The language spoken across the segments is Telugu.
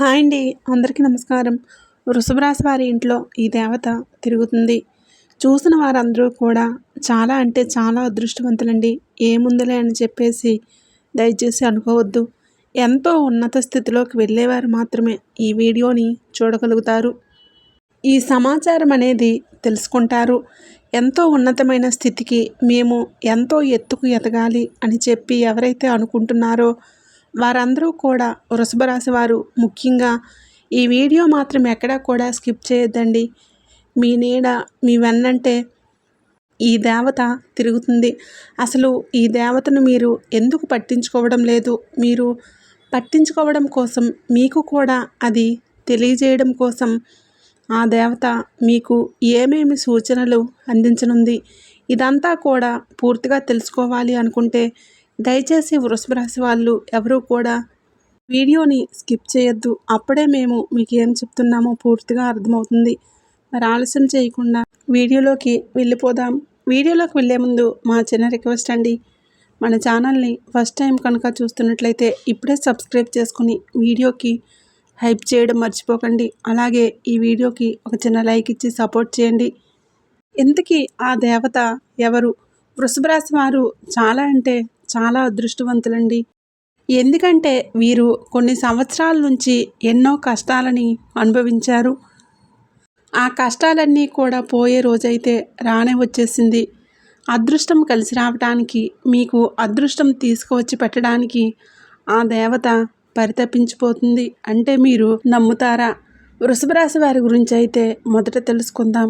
హాయ్ అండి. అందరికీ నమస్కారం. వృషభరాశి వారి ఇంట్లో ఈ దేవత తిరుగుతుంది. చూసిన వారందరూ కూడా చాలా అంటే చాలా అదృష్టవంతులండి. ఏముందిలే అని చెప్పేసి దయచేసి అనుకోవద్దు. ఎంతో ఉన్నత స్థితిలోకి వెళ్ళేవారు మాత్రమే ఈ వీడియోని చూడగలుగుతారు. ఈ సమాచారం అనేది తెలుసుకుంటారు. ఎంతో ఉన్నతమైన స్థితికి మేము ఎంతో ఎత్తుకు ఎదగాలి అని చెప్పి ఎవరైతే అనుకుంటున్నారో వారందరూ కూడా వృషభ రాశి వారు ముఖ్యంగా ఈ వీడియో మాత్రం ఎక్కడా కూడా స్కిప్ చేయొద్దండి. మీ నీడ మీ వెన్నంటే ఈ దేవత తిరుగుతుంది. అసలు ఈ దేవతను మీరు ఎందుకు పట్టించుకోవడం లేదు? మీరు పట్టించుకోవడం కోసం మీకు కూడా అది తెలియజేయడం కోసం ఆ దేవత మీకు ఏమేమి సూచనలు అందించనుంది? ఇదంతా కూడా పూర్తిగా తెలుసుకోవాలి అనుకుంటే దయచేసి వృషభ రాశి వాళ్ళు ఎవరూ కూడా వీడియోని స్కిప్ చేయొద్దు. అప్పుడే మేము మీకు ఏం చెప్తున్నామో పూర్తిగా అర్థమవుతుంది. మరి ఆలస్యం చేయకుండా వీడియోలోకి వెళ్ళిపోదాం. వీడియోలోకి వెళ్ళే ముందు మా చిన్న రిక్వెస్ట్ అండి. మన ఛానల్ని ఫస్ట్ టైం కనుక చూస్తున్నట్లయితే ఇప్పుడే సబ్స్క్రైబ్ చేసుకుని వీడియోకి హైప్ చేయడం మర్చిపోకండి. అలాగే ఈ వీడియోకి ఒక చిన్న లైక్ ఇచ్చి సపోర్ట్ చేయండి. ఇంతకీ ఆ దేవత ఎవరు? వృషభ రాశి వారు చాలా అంటే చాలా అదృష్టవంతులండి. ఎందుకంటే వీరు కొన్ని సంవత్సరాల నుంచి ఎన్నో కష్టాలని అనుభవించారు. ఆ కష్టాలన్నీ కూడా పోయే రోజైతే రానే వచ్చేసింది. అదృష్టం కలిసి రావడానికి మీకు అదృష్టం తీసుకువచ్చి పెట్టడానికి ఆ దేవత పరితపించిపోతుంది. అంటే మీరు నమ్ముతారా? వృషభ రాశి వారి గురించి అయితే మొదట తెలుసుకుందాం.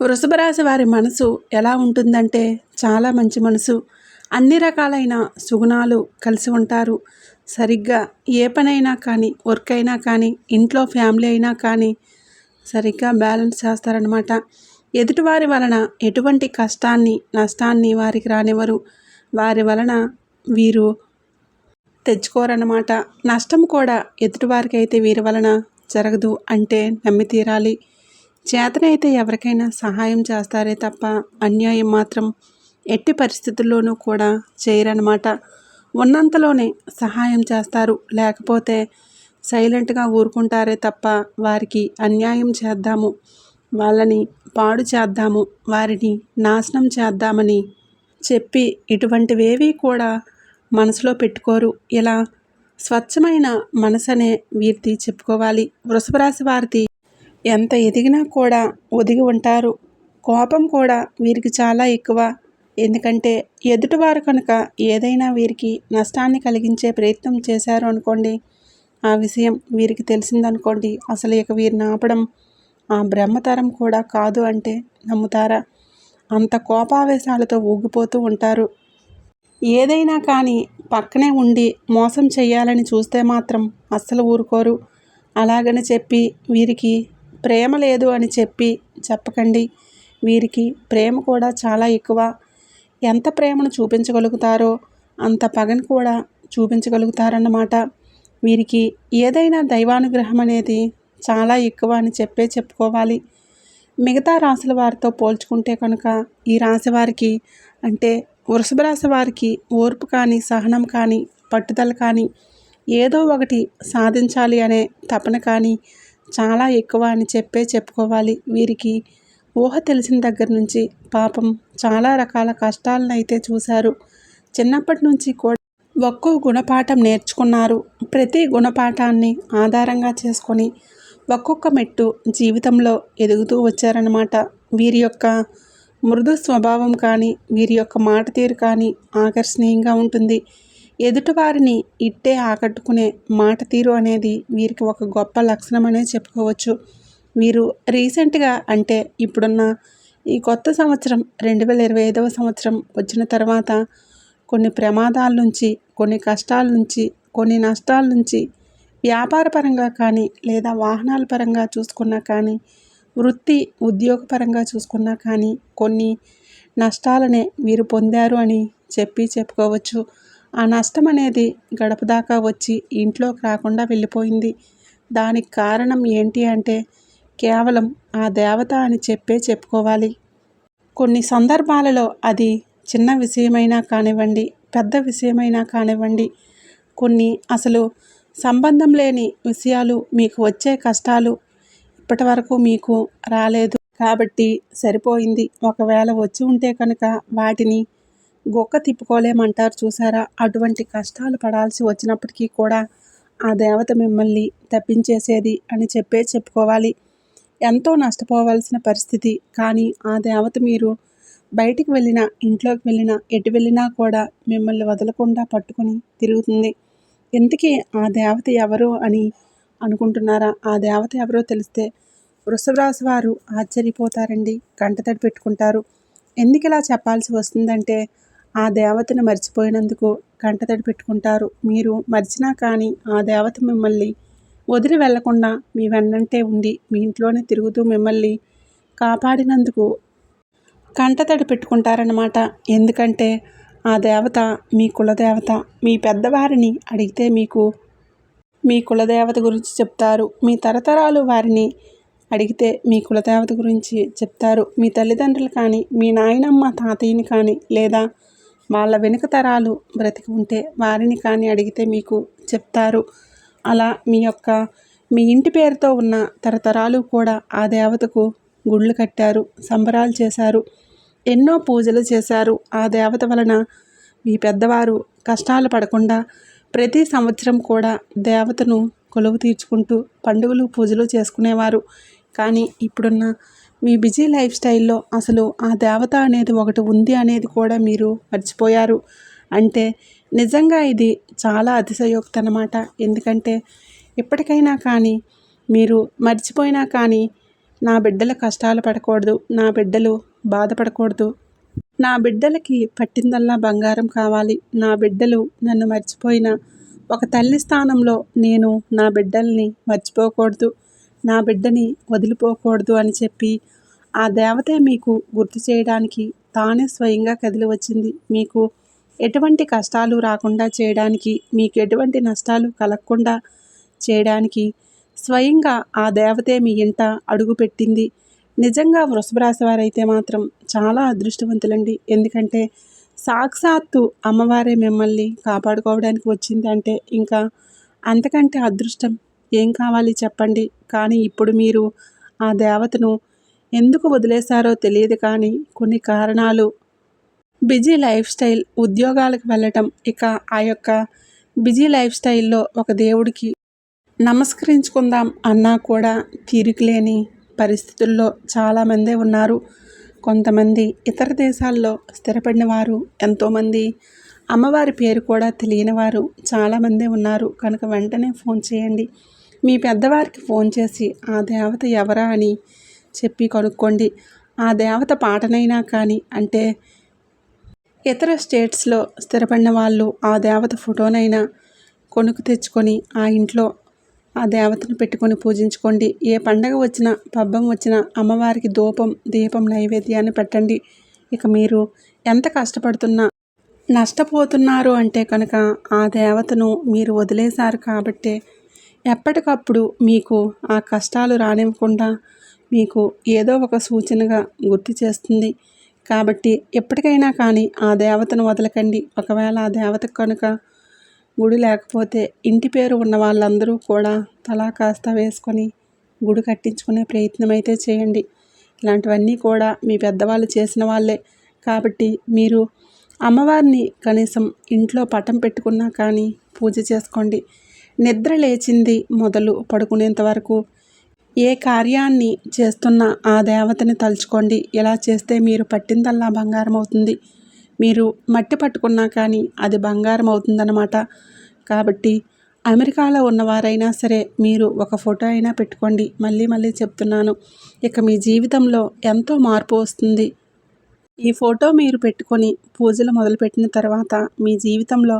వృషభ రాశి వారి మనసు ఎలా ఉంటుందంటే చాలా మంచి మనసు. అన్ని రకాలైన సుగుణాలు కలిసి ఉంటారు. సరిగ్గా ఏ పనైనా కానీ వర్క్ అయినా కానీ ఇంట్లో ఫ్యామిలీ అయినా కానీ సరిగ్గా బ్యాలెన్స్ చేస్తారనమాట ఎదుటివారి వలన ఎటువంటి కష్టాన్ని నష్టాన్ని వారికి రానివ్వరు. వారి వలన వీరు తెచ్చుకోరన్నమాట. నష్టం కూడా ఎదుటివారికి అయితే వీరి వలన జరగదు అంటే నమ్మి తీరాలి. చేతనైతే ఎవరికైనా సహాయం చేస్తారే తప్ప అన్యాయం మాత్రం ఎట్టి పరిస్థితుల్లోనూ కూడా చేయరనమాట ఉన్నంతలోనే సహాయం చేస్తారు. లేకపోతే సైలెంట్గా ఊరుకుంటారే తప్ప వారికి అన్యాయం చేద్దాము. వాళ్ళని పాడు చేద్దాము. వారిని నాశనం చేద్దామని చెప్పి ఇటువంటివేవి కూడా మనసులో పెట్టుకోరు. ఇలా స్వచ్ఛమైన మనసనే వీరిది చెప్పుకోవాలి. వృషభరాశి వారిది ఎంత ఎదిగినా కూడా ఒదిగి ఉంటారు. కోపం కూడా వీరికి చాలా ఎక్కువ. ఎందుకంటే ఎదుటివారు కనుక ఏదైనా వీరికి నష్టాన్ని కలిగించే ప్రయత్నం చేశారు అనుకోండి ఆ విషయం వీరికి తెలిసిందనుకోండి అసలు ఇక వీరిని ఆపడం ఆ బ్రహ్మతరం కూడా కాదు అంటే నమ్ముతారా? అంత కోపావేశాలతో ఊగిపోతూ ఉంటారు. ఏదైనా కానీ పక్కనే ఉండి మోసం చేయాలని చూస్తే మాత్రం అస్సలు ఊరుకోరు. అలాగని చెప్పి వీరికి ప్రేమ లేదు అని చెప్పి చెప్పకండి. వీరికి ప్రేమ కూడా చాలా ఎక్కువ. ఎంత ప్రేమను చూపించగలుగుతారో అంత పగని కూడా చూపించగలుగుతారన్నమాట. వీరికి ఏదైనా దైవానుగ్రహం అనేది చాలా ఎక్కువ అని చెప్పే చెప్పుకోవాలి. మిగతా రాశుల వారితో పోల్చుకుంటే కనుక ఈ రాశి వారికి అంటే వృషభ రాశి వారికి ఓర్పు కానీ సహనం కానీ పట్టుదల కానీ ఏదో ఒకటి సాధించాలి అనే తపన కానీ చాలా ఎక్కువ అని చెప్పే చెప్పుకోవాలి. వీరికి ఊహ తెలిసిన దగ్గర నుంచి పాపం చాలా రకాల కష్టాలను అయితే చూశారు. చిన్నప్పటి నుంచి కూడా ఒక్కో గుణపాఠం నేర్చుకున్నారు. ప్రతి గుణపాఠాన్ని ఆధారంగా చేసుకొని ఒక్కొక్క మెట్టు జీవితంలో ఎదుగుతూ వచ్చారన్నమాట. వీరి యొక్క మృదు స్వభావం కానీ వీరి యొక్క మాట తీరు కానీ ఆకర్షణీయంగా ఉంటుంది. ఎదుటివారిని ఇట్టే ఆకట్టుకునే మాట తీరు అనేది వీరికి ఒక గొప్ప లక్షణం అనే చెప్పుకోవచ్చు. వీరు రీసెంట్గా అంటే ఇప్పుడున్న ఈ కొత్త సంవత్సరం రెండు వేల ఇరవై ఐదవ సంవత్సరం వచ్చిన తర్వాత కొన్ని ప్రమాదాల నుంచి కొన్ని కష్టాల నుంచి కొన్ని నష్టాల నుంచి వ్యాపారపరంగా కానీ లేదా వాహనాల పరంగా చూసుకున్నా కానీ వృత్తి ఉద్యోగపరంగా చూసుకున్నా కానీ కొన్ని నష్టాలనే మీరు పొందారు అని చెప్పి చెప్పుకోవచ్చు. ఆ నష్టం అనేది గడప దాకా వచ్చి ఇంట్లోకి రాకుండా వెళ్ళిపోయింది. దానికి కారణం ఏంటి అంటే కేవలం ఆ దేవత అని చెప్పే చెప్పుకోవాలి. కొన్ని సందర్భాలలో అది చిన్న విషయమైనా కానివ్వండి పెద్ద విషయమైనా కానివ్వండి కొన్ని అసలు సంబంధం లేని విషయాలు మీకు వచ్చే కష్టాలు ఇప్పటి వరకు మీకు రాలేదు కాబట్టి సరిపోయింది. ఒకవేళ వచ్చి ఉంటే కనుక వాటిని గొక్క తిప్పుకోలేమంటారు చూసారా? అటువంటి కష్టాలు పడాల్సి వచ్చినప్పటికీ కూడా ఆ దేవత మిమ్మల్ని తప్పించేసేది అని చెప్పే చెప్పుకోవాలి. ఎంతో నష్టపోవాల్సిన పరిస్థితి. కానీ ఆ దేవత మీరు బయటికి వెళ్ళినా ఇంట్లోకి వెళ్ళినా ఎటు వెళ్ళినా కూడా మిమ్మల్ని వదలకుండా పట్టుకుని తిరుగుతుంది. ఎందుకే ఆ దేవత ఎవరు అని అనుకుంటున్నారా? ఆ దేవత ఎవరో తెలిస్తే వృషభరాశి వారు ఆశ్చర్యపోతారండి కంటతడి పెట్టుకుంటారు. ఎందుకు ఇలా చెప్పాల్సి వస్తుందంటే ఆ దేవతను మర్చిపోయినందుకు కంటతడి పెట్టుకుంటారు. మీరు మర్చినా కానీ ఆ దేవత మిమ్మల్ని వదిలి వెళ్ళకుండా మీ వెన్నంటే ఉండి మీ ఇంట్లోనే తిరుగుతూ మిమ్మల్ని కాపాడినందుకు కంటతడి పెట్టుకుంటారన్నమాట. ఎందుకంటే ఆ దేవత మీ కులదేవత. మీ పెద్దవారిని అడిగితే మీకు మీ కులదేవత గురించి చెప్తారు. మీ తరతరాలు వారిని అడిగితే మీ కులదేవత గురించి చెప్తారు. మీ తల్లిదండ్రులు కానీ మీ నాయనమ్మ తాతయ్యని కానీ లేదా వాళ్ళ వెనుక తరాలు బ్రతికి ఉంటే వారిని కానీ అడిగితే మీకు చెప్తారు. అలా మీ యొక్క మీ ఇంటి పేరుతో ఉన్న తరతరాలు కూడా ఆ దేవతకు గుళ్ళు కట్టారు సంబరాలు చేశారు ఎన్నో పూజలు చేశారు. ఆ దేవత వలన మీ పెద్దవారు కష్టాలు పడకుండా ప్రతి సంవత్సరం కూడా దేవతను కొలువు తీర్చుకుంటూ పండుగలు పూజలు చేసుకునేవారు. కానీ ఇప్పుడున్న మీ బిజీ లైఫ్ స్టైల్లో అసలు ఆ దేవత అనేది ఒకటి ఉంది అనేది కూడా మీరు మర్చిపోయారు. అంటే నిజంగా ఇది చాలా అతిశయోక్తి అన్నమాట ఎందుకంటే ఇప్పటికైనా కానీ మీరు మర్చిపోయినా కానీ నా బిడ్డల కష్టాలు పడకూడదు నా బిడ్డలు బాధపడకూడదు. నా బిడ్డలకి పట్టిందల్లా బంగారం కావాలి. నా బిడ్డలు నన్ను మర్చిపోయిన ఒక తల్లి స్థానంలో నేను నా బిడ్డల్ని మర్చిపోకూడదు నా బిడ్డని వదిలిపోకూడదు అని చెప్పి ఆ దేవతే మీకు గుర్తు చేయడానికి తానే స్వయంగా కదిలి వచ్చింది. మీకు ఎటువంటి కష్టాలు రాకుండా చేయడానికి మీకు ఎటువంటి నష్టాలు కలగకుండా చేయడానికి స్వయంగా ఆ దేవతే మీ ఇంట అడుగుపెట్టింది నిజంగా వృషభ రాశి వారైతే మాత్రం చాలా అదృష్టవంతులండి. ఎందుకంటే సాక్షాత్తు అమ్మవారే మిమ్మల్ని కాపాడుకోవడానికి వచ్చింది అంటే ఇంకా అంతకంటే అదృష్టం ఏం కావాలి చెప్పండి. కానీ ఇప్పుడు మీరు ఆ దేవతను ఎందుకు వదిలేశారో తెలియదు కానీ కొన్ని కారణాలు బిజీ లైఫ్ స్టైల్ ఉద్యోగాలకు వెళ్ళటం ఇక ఆ యొక్క బిజీ లైఫ్ స్టైల్లో ఒక దేవుడికి నమస్కరించుకుందాం అన్నా కూడా తీరికలేని పరిస్థితుల్లో చాలామందే ఉన్నారు. కొంతమంది ఇతర దేశాల్లో స్థిరపడిన వారు ఎంతోమంది అమ్మవారి పేరు కూడా తెలియని వారు చాలామంది ఉన్నారు. కనుక వెంటనే ఫోన్ చేయండి. మీ పెద్దవారికి ఫోన్ చేసి ఆ దేవత ఎవరా అని చెప్పి కనుక్కోండి. ఆ దేవత పాటనైనా కానీ అంటే ఇతర స్టేట్స్లో స్థిరపడిన వాళ్ళు ఆ దేవత ఫోటోనైనా కొనుక్కు తెచ్చుకొని ఆ ఇంట్లో ఆ దేవతను పెట్టుకొని పూజించుకోండి. ఏ పండగ వచ్చినా పబ్బం వచ్చినా అమ్మవారికి ధూపం దీపం నైవేద్యాన్ని పెట్టండి. ఇక మీరు ఎంత కష్టపడుతున్నా నష్టపోతున్నారు అంటే కనుక ఆ దేవతను మీరు వదిలేశారు కాబట్టే ఎప్పటికప్పుడు మీకు ఆ కష్టాలు రానివ్వకుండా మీకు ఏదో ఒక సూచనగా గుర్తు చేస్తుంది. కాబట్టి ఎప్పటికైనా కానీ ఆ దేవతను వదలకండి. ఒకవేళ ఆ దేవత కనుక గుడి లేకపోతే ఇంటి పేరు ఉన్న వాళ్ళందరూ కూడా తలా కాస్త వేసుకొని గుడి కట్టించుకునే ప్రయత్నం అయితే చేయండి. ఇలాంటివన్నీ కూడా మీ పెద్దవాళ్ళు చేసిన వాళ్ళే. కాబట్టి మీరు అమ్మవారిని కనీసం ఇంట్లో పటం పెట్టుకున్నా కానీ పూజ చేసుకోండి. నిద్ర లేచింది మొదలు పడుకునేంత వరకు ఏ కార్యాన్ని చేస్తున్న ఆ దేవతని తలుచుకోండి. ఇలా చేస్తే మీరు పట్టిందల్లా బంగారం అవుతుంది మీరు మట్టి పట్టుకున్నా కానీ అది బంగారం అవుతుందన్నమాట కాబట్టి అమెరికాలో ఉన్నవారైనా సరే మీరు ఒక ఫోటో అయినా పెట్టుకోండి. మళ్ళీ మళ్ళీ చెప్తున్నాను. ఇక మీ జీవితంలో ఎంతో మార్పు వస్తుంది. ఈ ఫోటో మీరు పెట్టుకొని పూజలు మొదలుపెట్టిన తర్వాత మీ జీవితంలో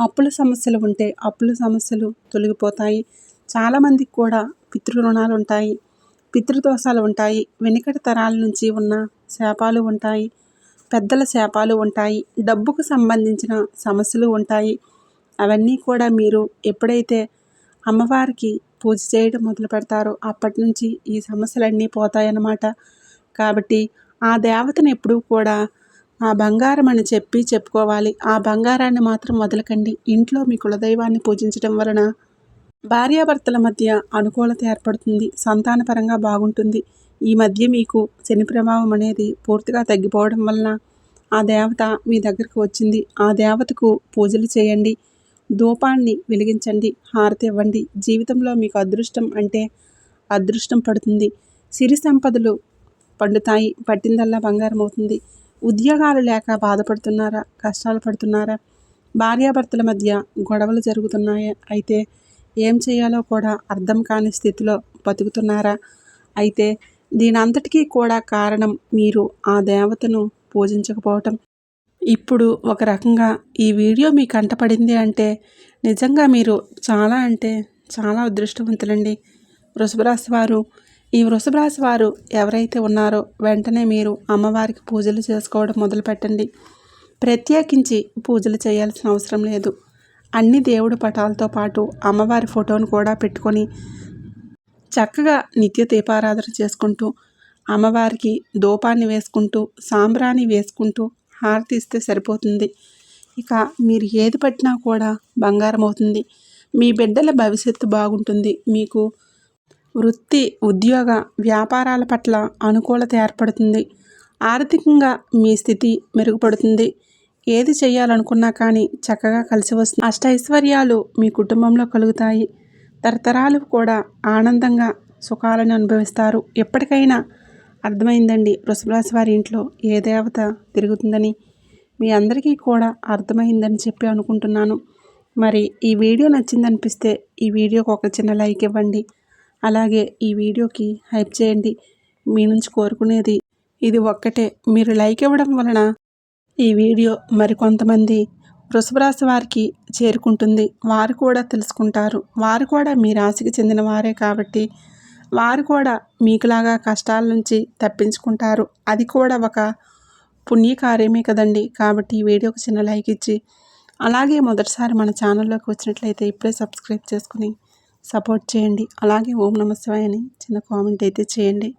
అప్పుల సమస్యలు ఉంటే అప్పుల సమస్యలు తొలగిపోతాయి. చాలామందికి కూడా పితృ రుణాలు ఉంటాయి పితృదోషాలు ఉంటాయి వెనుకటి తరాల నుంచి ఉన్న శాపాలు ఉంటాయి. పెద్దల శాపాలు ఉంటాయి. డబ్బుకు సంబంధించిన సమస్యలు ఉంటాయి. అవన్నీ కూడా మీరు ఎప్పుడైతే అమ్మవారికి పూజ చేయడం మొదలు పెడతారో అప్పటి నుంచి ఈ సమస్యలన్నీ పోతాయన్నమాట. కాబట్టి ఆ దేవతను ఎప్పుడూ కూడా ఆ బంగారం అని చెప్పి చెప్పుకోవాలి. ఆ బంగారాన్ని మాత్రం వదలకండి. ఇంట్లో మీ కులదైవాన్ని పూజించడం వలన భార్యాభర్తల మధ్య అనుకూలత ఏర్పడుతుంది. సంతానపరంగా బాగుంటుంది. ఈ మధ్య మీకు శని ప్రభావం అనేది పూర్తిగా తగ్గిపోవడం వలన ఆ దేవత మీ దగ్గరికి వచ్చింది. ఆ దేవతకు పూజలు చేయండి. ధూపాన్ని వెలిగించండి. హారతి ఇవ్వండి. జీవితంలో మీకు అదృష్టం అంటే అదృష్టం పడుతుంది. సిరి సంపదలు పండుతాయి. పట్టిందల్లా బంగారం అవుతుంది. ఉద్యోగాలు లేక బాధపడుతున్నారా? కష్టాలు పడుతున్నారా? భార్యాభర్తల మధ్య గొడవలు జరుగుతున్నాయా? అయితే ఏం చేయాలో కూడా అర్థం కాని స్థితిలో బతుకుతున్నారా? అయితే దీని అంతటికీ కూడా కారణం మీరు ఆ దేవతను పూజించకపోవటం. ఇప్పుడు ఒక రకంగా ఈ వీడియో మీ కంటపడింది అంటే నిజంగా మీరు చాలా అంటే చాలా అదృష్టవంతులండి. వృషభరాశి వారు ఈ వృషభరాశి వారు ఎవరైతే ఉన్నారో వెంటనే మీరు అమ్మవారికి పూజలు చేసుకోవడం మొదలుపెట్టండి. ప్రత్యేకించి పూజలు చేయాల్సిన అవసరం లేదు. అన్ని దేవుడి పటాలతో పాటు అమ్మవారి ఫోటోను కూడా పెట్టుకొని చక్కగా నిత్య దీపారాధన చేసుకుంటూ అమ్మవారికి దూపాన్ని వేసుకుంటూ సాంబ్రాణి వేసుకుంటూ హారతి ఇస్తే సరిపోతుంది. ఇక మీరు ఏది పట్టినా కూడా బంగారం అవుతుంది. మీ బిడ్డల భవిష్యత్తు బాగుంటుంది. మీకు వృత్తి ఉద్యోగ వ్యాపారాల పట్ల అనుకూలత ఏర్పడుతుంది. ఆర్థికంగా మీ స్థితి మెరుగుపడుతుంది. ఏది చేయాలనుకున్నా కానీ చక్కగా కలిసి వస్తుంది. అష్టైశ్వర్యాలు మీ కుటుంబంలో కలుగుతాయి. తరతరాలు కూడా ఆనందంగా సుఖాలను అనుభవిస్తారు. ఎప్పటికైనా అర్థమైందండి వృషభరాశి వారి ఇంట్లో ఏ దేవత తిరుగుతుందని. మీ అందరికీ కూడా అర్థమైందని చెప్పి అనుకుంటున్నాను. మరి ఈ వీడియో నచ్చిందనిపిస్తే ఈ వీడియోకి ఒక చిన్న లైక్ ఇవ్వండి. అలాగే ఈ వీడియోకి హైప్ చేయండి. మీ నుంచి కోరుకునేది ఇది ఒక్కటే. మీరు లైక్ ఇవ్వడం వలన ఈ వీడియో మరికొంతమంది వృషభరాశి వారికి చేరుకుంటుంది. వారు కూడా తెలుసుకుంటారు. వారు కూడా మీ రాశికి చెందిన వారే కాబట్టి వారు కూడా మీకులాగా కష్టాల నుంచి తప్పించుకుంటారు. అది కూడా ఒక పుణ్యకార్యమే కదండి. కాబట్టి ఈ వీడియోకి చిన్న లైక్ ఇచ్చి అలాగే మొదటిసారి మన ఛానల్లోకి వచ్చినట్లయితే ఇప్పుడే సబ్స్క్రైబ్ చేసుకుని సపోర్ట్ చేయండి. అలాగే ఓం నమస్వాయని చిన్న కామెంట్ అయితే చేయండి.